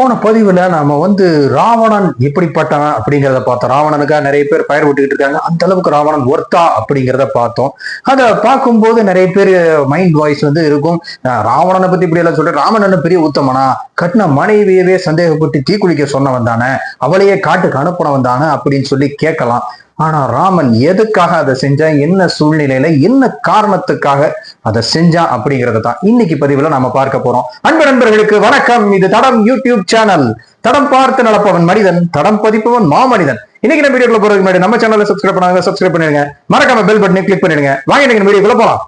போன பதிவுல நாம வந்து ராவணன் எப்படிப்பட்டவன் அப்படிங்கிறத பார்த்தோம். ராவணனுக்காக நிறைய பேர் பயிர் விட்டுக்கிட்டு இருக்காங்க. அந்த அளவுக்கு ராவணன் ஒர்த்தா அப்படிங்கிறத பார்த்தோம். அதை பார்க்கும்போது நிறைய பேர் மைண்ட் வாய்ஸ் வந்து இருக்கும். அஹ் ராவணனை பத்தி இப்படி எல்லாம் சொல்றேன். ராவணன் பெரிய உத்தமனா? கட்டின மனைவியவே சந்தேகப்பட்டு தீக்குளிக்க சொன்னவன் தானே? அவளையே காட்டுக்கு அனுப்பினவன் தானே? அப்படின்னு சொல்லி கேட்கலாம். ஆனா ராமன் எதுக்காக அதை செஞ்சான்? என்ன சூழ்நிலையில? என்ன காரணத்துக்காக அதை செஞ்சான் அப்படிங்கறத தான் இன்னைக்கு பதிவுல நாம பார்க்க போறோம். அன்பு நண்பர்களுக்கு வணக்கம். இது தடம் யூடியூப் சேனல். தடம் பார்த்து நடப்பவன் மனிதன் தடம் பதிப்பவன் மாமனிதன். இன்னைக்கு நம்ம வீடியோக்குள்ள போறதுக்கு முன்னாடி நம்ம சேனல சப்ஸ்கிரைப் பண்ணாங்க சப்ஸ்கிரைப் பண்ணிடுங்க. மறக்காம பெல் பட்டனை கிளிக் பண்ணிடுங்க. வாங்க இன்னைக்கு வீடியோக்குள்ள போலாம்.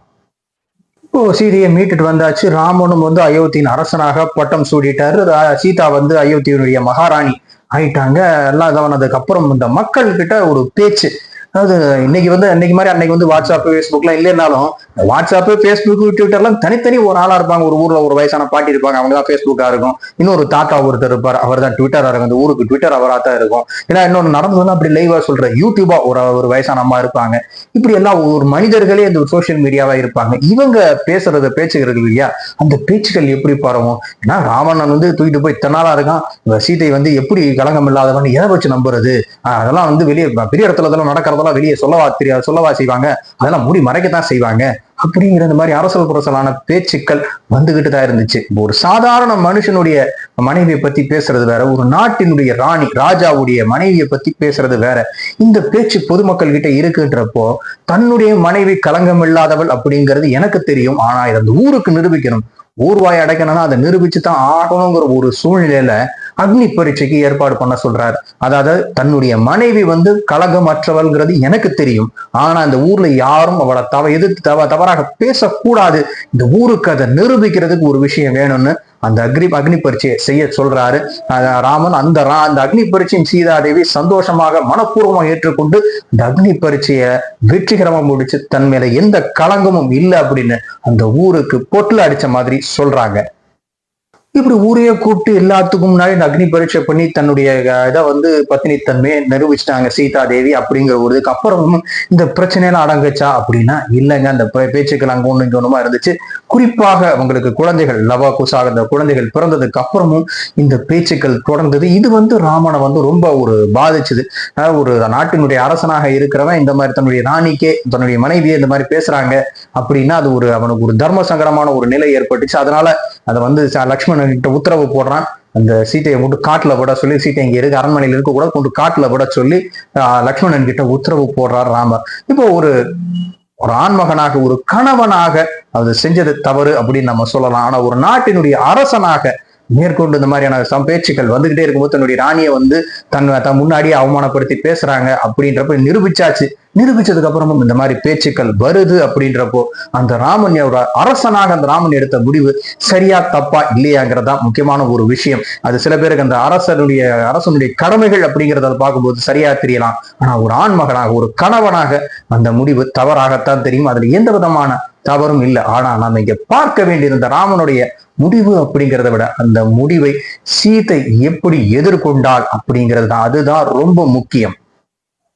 இப்போ சீதையை மீட்டுட்டு வந்தாச்சு. ராமனும் வந்து அயோத்தியின் அரசனாக பட்டம் சூடிட்டாரு. சீதா வந்து அயோத்தியினுடைய மகாராணி. ஆயிட்டாங்க. எல்லாம் இதானதுக்கு அப்புறம் இந்த மக்கள் கிட்ட ஒரு பேச்சு. அதாவது இன்னைக்கு வந்து அன்னைக்கு மாதிரி அன்னைக்கு வந்து வாட்ஸ்அப் ஃபேஸ்புக்லாம் இல்லைனாலும் வாட்ஸ்அப் ஃபேஸ்புக் ட்விட்டர்லாம் தனித்தனி ஒரு ஆளா இருப்பாங்க. ஒரு ஊர்ல ஒரு வயசான பாட்டி இருப்பாங்க. அவங்க தான் ஃபேஸ்புக்கா இருக்கும். இன்னொரு தாத்தா ஒருத்தர் இருப்பார். அவர் தான் ட்விட்டரா இருக்கும். அந்த ஊருக்கு ட்விட்டர் அவரா தான் இருக்கும். ஏன்னா இன்னொன்று நடந்ததுன்னா அப்படி லைவா சொல்ற யூடியூபா ஒரு ஒரு வயசான அம்மா இருப்பாங்க. இப்படி எல்லாம் ஒரு மனிதர்களே இந்த சோஷியல் மீடியாவா இருப்பாங்க. இவங்க பேசுறது பேச்சுகள் இல்லையா? அந்த பேச்சுகள் எப்படி பரவும்? ஏன்னா ராவணன் வந்து தூக்கிட்டு போய் இத்தனை நாளா இருக்கான். சீதை வந்து எப்படி கலங்கம் இல்லாதவன் எதை வச்சு நம்புறது? ஆஹ் அதெல்லாம் வந்து வெளியே பெரிய இடத்துல நடக்கிறதா நடக்கிறதெல்லாம் வெளியே சொல்லவா தெரியாது சொல்லவா செய்வாங்க? அதெல்லாம் மூடி மறைக்கத்தான் செய்வாங்க. அப்படிங்கிற இந்த மாதிரி அரசல் புரசலான பேச்சுக்கள் வந்துகிட்டு தான் இருந்துச்சு. ஒரு சாதாரண மனுஷனுடைய மனைவியை பத்தி பேசுறது வேற ஒரு நாட்டினுடைய ராணி ராஜாவுடைய மனைவியை பத்தி பேசுறது வேற. இந்த பேச்சு பொதுமக்கள் கிட்ட இருக்குன்றப்போ தன்னுடைய மனைவி களங்கம் இல்லாதவள் அப்படிங்கிறது எனக்கு தெரியும். ஆனா இதை அந்த ஊருக்கு நிரூபிக்கணும். ஊர்வாய் அடைக்கணும்னா அதை நிரூபிச்சு தான் ஆகணுங்கிற ஒரு சூழ்நிலையில அக்னி பரீட்சைக்கு ஏற்பாடு பண்ண சொல்றாரு. அதாவது தன்னுடைய மனைவி வந்து கலகமற்றவள்ங்கிறது எனக்கு தெரியும். ஆனா இந்த ஊர்ல யாரும் அவளை தவ எதிர்த்து தவ தவறாக பேசக்கூடாது. இந்த ஊருக்கு அதை நிரூபிக்கிறதுக்கு ஒரு விஷயம் வேணும்னு அந்த அக்னி அக்னி பரீட்சையை செய்ய சொல்றாரு. ராமன் அந்த ரா- அந்த அக்னி பரீட்சையின் சீதாதேவி சந்தோஷமாக மனப்பூர்வமாக ஏற்றுக்கொண்டு இந்த அக்னி பரீட்சையை வெற்றிகரமாக முடிச்சு தன் மேல எந்த களங்கமும் இல்லை அப்படின்னு அந்த ஊருக்கு பொட்டில் அடிச்ச மாதிரி சொல்றாங்க. இப்படி ஊரையே கூப்பிட்டு எல்லாத்துக்கும் முன்னாடி இந்த அக்னி பரீட்சை பண்ணி தன்னுடைய இதை வந்து பத்தினித்தன்மையை நிரூபிச்சிட்டாங்க சீதா தேவி அப்படிங்கிற ஒரு இதுக்கு அப்புறமும் இந்த பிரச்சனையெல்லாம் அடங்குச்சா அப்படின்னா இல்லைங்க. அந்த பேச்சுக்கள் அங்கே ஒன்று இங்கே ஒன்றுமா இருந்துச்சு. குறிப்பாக அவங்களுக்கு குழந்தைகள் லவா குசாக இந்த குழந்தைகள் பிறந்ததுக்கு அப்புறமும் இந்த பேச்சுக்கள் தொடர்ந்தது. இது வந்து ராமனை வந்து ரொம்ப ஒரு பாதிச்சது. ஒரு நாட்டினுடைய அரசனாக இருக்கிறவன் இந்த மாதிரி தன்னுடைய ராணிக்கே தன்னுடைய மனைவியே இந்த மாதிரி பேசுறாங்க அப்படின்னா அது ஒரு அவனுக்கு ஒரு தர்ம சங்கடமான ஒரு நிலை ஏற்பட்டுச்சு. அதனால அதை வந்து லக்ஷ்மணன் கிட்ட உத்தரவு போடுறான். அந்த சீட்டையை மட்டும் காட்டில் விட சொல்லி சீட்டை இங்கே இருக்கு அரண்மனையில் இருக்க கூட கொண்டு காட்டில் விட சொல்லி லக்ஷ்மணன் கிட்ட உத்தரவு போடுறார் ராமர். இப்போ ஒரு ஒரு ஆண்மகனாக ஒரு கணவனாக அது செஞ்சது தவறு அப்படின்னு நம்ம சொல்லலாம். ஆனா ஒரு நாட்டினுடைய அரசனாக மேற்கொண்டு இந்த மாதிரியான சம் பேச்சுக்கள் வந்துகிட்டே இருக்கும்போது தன்னுடைய ராணியை வந்து தன் தன் முன்னாடியே அவமானப்படுத்தி பேசுறாங்க அப்படின்றப்ப நிரூபிச்சாச்சு. நிரூபிச்சதுக்கு அப்புறமும் இந்த மாதிரி பேச்சுக்கள் வருது அப்படின்றப்போ அந்த ராமன் ஒரு அரசனாக அந்த ராமன் எடுத்த முடிவு சரியா தப்பா இல்லையாங்கிறதா முக்கியமான ஒரு விஷயம். அது சில பேருக்கு அந்த அரசனுடைய அரசனுடைய கடமைகள் அப்படிங்கிறத பார்க்கும்போது சரியா தெரியலாம். ஆனா ஒரு ஆண்மகனாக ஒரு கணவனாக அந்த முடிவு தவறாகத்தான் தெரியும். அதுல எந்த விதமான தவறும் இல்லை. ஆனா நாம இங்க பார்க்க வேண்டியிருந்த ராமனுடைய முடிவு அப்படிங்கிறத விட அந்த முடிவை சீதை எப்படி எதிர்கொண்டாள் அப்படிங்கிறது தான். அதுதான் ரொம்ப முக்கியம்.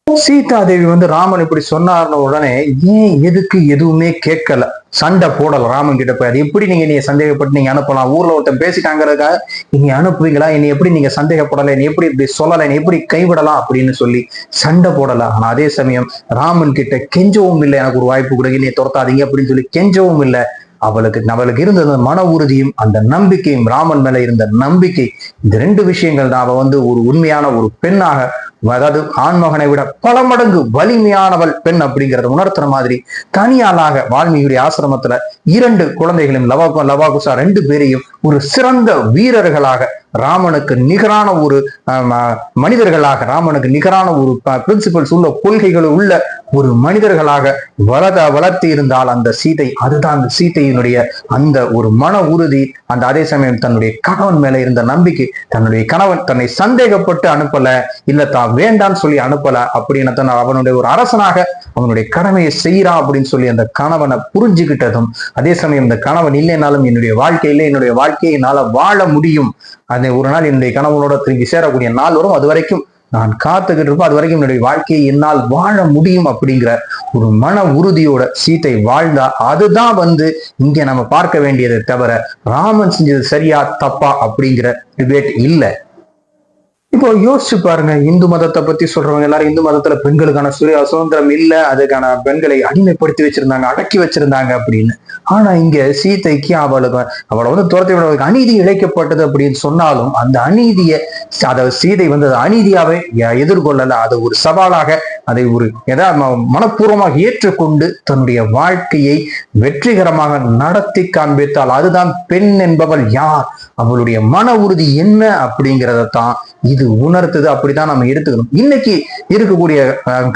சீதா தேவி வந்து ராமன் இப்படி சொன்னார்ன உடனே ஏன் எதுக்கு எதுவுமே கேட்கல? சண்டை போடல ராமன் கிட்ட போய் அது எப்படி நீங்க நீங்க சந்தேகப்பட்டு நீங்க அனுப்பலாம்? ஊர்ல ஒருத்தன் பேசிட்டாங்கிறதுக்காக நீங்க அனுப்புவீங்களா? என்னை எப்படி நீங்க சந்தேகப்படல? என்னை எப்படி இப்படி சொல்லல? என்னை எப்படி கைவிடலாம்? அப்படின்னு சொல்லி சண்டை போடல. ஆனா அதே சமயம் ராமன் கிட்ட கெஞ்சவும் இல்லை. எனக்கு ஒரு வாய்ப்பு கொடுங்க என்னை துரத்தாதீங்க. அப்படின்னு சொல்லி கெஞ்சவும் இல்லை. அவளுக்கு அவளுக்கு இருந்த அந்த மன உறுதியும் அந்த நம்பிக்கையும் ராமன் மேல இருந்த நம்பிக்கை இந்த ரெண்டு விஷயங்கள் தான் அவ வந்து ஒரு உண்மையான ஒரு பெண்ணாக அதாவது ஆண்மகனை விட பல மடங்கு வலிமையானவள் பெண் அப்படிங்கறத உணர்த்துற மாதிரி தனியாளாக வால்மீகியுடைய ஆசிரமத்துல இரண்டு குழந்தைகளையும் லவா லவாகுசா ரெண்டு பேரையும் ஒரு சிறந்த வீரர்களாக ராமனுக்கு நிகரான ஒரு மனிதர்களாக ராமனுக்கு நிகரான ஒரு பிரின்சிபல்ஸ் உள்ள கொள்கைகள் உள்ள ஒரு மனிதர்களாக வளத வளர்த்தி இருந்தால் அந்த சீதை அதுதான் அந்த சீதையினுடைய அந்த ஒரு மன உறுதி. அந்த அதே சமயம் தன்னுடைய கணவன் மேல இருந்த நம்பிக்கை தன்னுடைய கணவன் தன்னை சந்தேகப்பட்டு அனுப்பல இல்ல தான் வேண்டான்னு சொல்லி அனுப்பல அப்படின்னு தன் அவனுடைய ஒரு அரசனாக அவனுடைய கடமையை செய்யறான் அப்படின்னு சொல்லி அந்த கணவனை புரிஞ்சுக்கிட்டதும் அதே சமயம் இந்த கணவன் இல்லைனாலும் என்னுடைய வாழ்க்கையில என்னுடைய வாழ்க்கையை என்னால வாழ முடியும். அதை ஒரு நாள் என்னுடைய கணவனோட திரும்பி சேரக்கூடிய நாள் வரும். அது வரைக்கும் நான் காத்துக்கிட்டு இருப்போம் அது வரைக்கும் என்னுடைய வாழ்க்கையை என்னால் வாழ முடியும் அப்படிங்கிற ஒரு மன உறுதியோட சீத்தை வாழ்ந்தா அதுதான் வந்து இங்க நம்ம பார்க்க வேண்டியதை தவிர ராமன் செஞ்சது சரியா தப்பா அப்படிங்கிற டிபேட் இல்லை. இப்போ யோசிச்சு பாருங்க இந்து மதத்தை பத்தி சொல்றவங்க எல்லாரும் இந்து மதத்துல பெண்களுக்கான சுய சுதந்திரம் இல்ல அதுக்கான பெண்களை அடிமைப்படுத்தி வச்சிருந்தாங்க அடக்கி வச்சிருந்தாங்க அப்படின்னு. ஆனா இங்க சீதைக்கு அவளுக்கு அவளை வந்து துரத்தி விடுவதற்கு அநீதி இழைக்கப்பட்டது அப்படின்னு சொன்னாலும் அந்த அநீதியை அதை சீதை வந்து அநீதியாவே எதிர்கொள்ளல. அது ஒரு சவாலாக அதை ஒரு எதா மனப்பூர்வமாக ஏற்றுக்கொண்டு தன்னுடைய வாழ்க்கையை வெற்றிகரமாக நடத்தி காண்பித்தால் அதுதான் பெண் என்பவள் யார்? அவளுடைய மன உறுதி என்ன அப்படிங்கிறத தான் இது உணர்த்துது. அப்படிதான் நம்ம எடுத்துக்கணும். இன்னைக்கு இருக்கக்கூடிய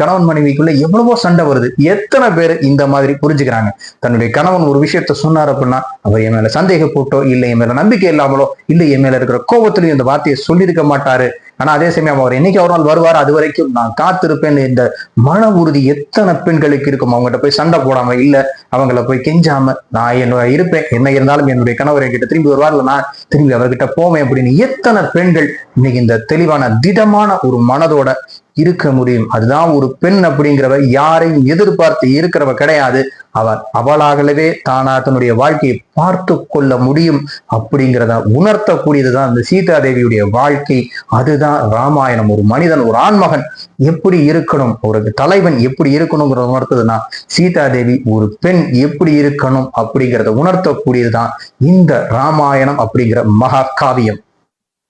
கணவன் மனைவிக்குள்ள எவ்வளவோ சண்டை வருது. எத்தனை பேர் இந்த மாதிரி புரிஞ்சுக்கிறாங்க. தன்னுடைய கணவன் ஒரு விஷயத்த சொன்னார் அப்படின்னா அவர் என் மேல சந்தேகப்பட்டோ இல்லை என் மேல நம்பிக்கை இல்லாமலோ இல்லை என் மேல இருக்கிற கோபத்திலையும் இந்த வார்த்தையை சொல்லியிருக்க மாட்டாரு. ஆனா அதே சமயம் அவர் என்னைக்கு ஒரு நாள் வருவார் அது வரைக்கும் நான் காத்திருப்பேன். இந்த மன உறுதி எத்தனை பெண்களுக்கு இருக்கும்? அவங்ககிட்ட போய் சண்டை போடாம இல்ல அவங்கள போய் கெஞ்சாம நான் என்ன இருப்பேன். என்ன இருந்தாலும் என்னுடைய கணவர் என்கிட்ட திரும்பி வருவார். இல்ல நான் திரும்பி அவர்கிட்ட போவேன் அப்படின்னு எத்தனை பெண்கள் இன்னைக்கு இந்த தெளிவான திடமான ஒரு மனதோட இருக்க முடியும். அதுதான் ஒரு பெண் அப்படிங்கிறவ யாரையும் எதிர்பார்த்து இருக்கிறவ கிடையாது. அவர் அவளாகவே தானா தன்னுடைய வாழ்க்கையை பார்த்து கொள்ள முடியும் அப்படிங்கிறத உணர்த்தக்கூடியதுதான் இந்த சீதா தேவியுடைய வாழ்க்கை. அதுதான் ராமாயணம். ஒரு மனிதன் ஒரு ஆண்மகன் எப்படி இருக்கணும்? ஒரு தலைவன் எப்படி இருக்கணுங்கிறத உணர்த்ததுன்னா சீதா தேவி ஒரு பெண் எப்படி இருக்கணும் அப்படிங்கிறத உணர்த்தக்கூடியதுதான் இந்த ராமாயணம் அப்படிங்கிற மகா காவியம்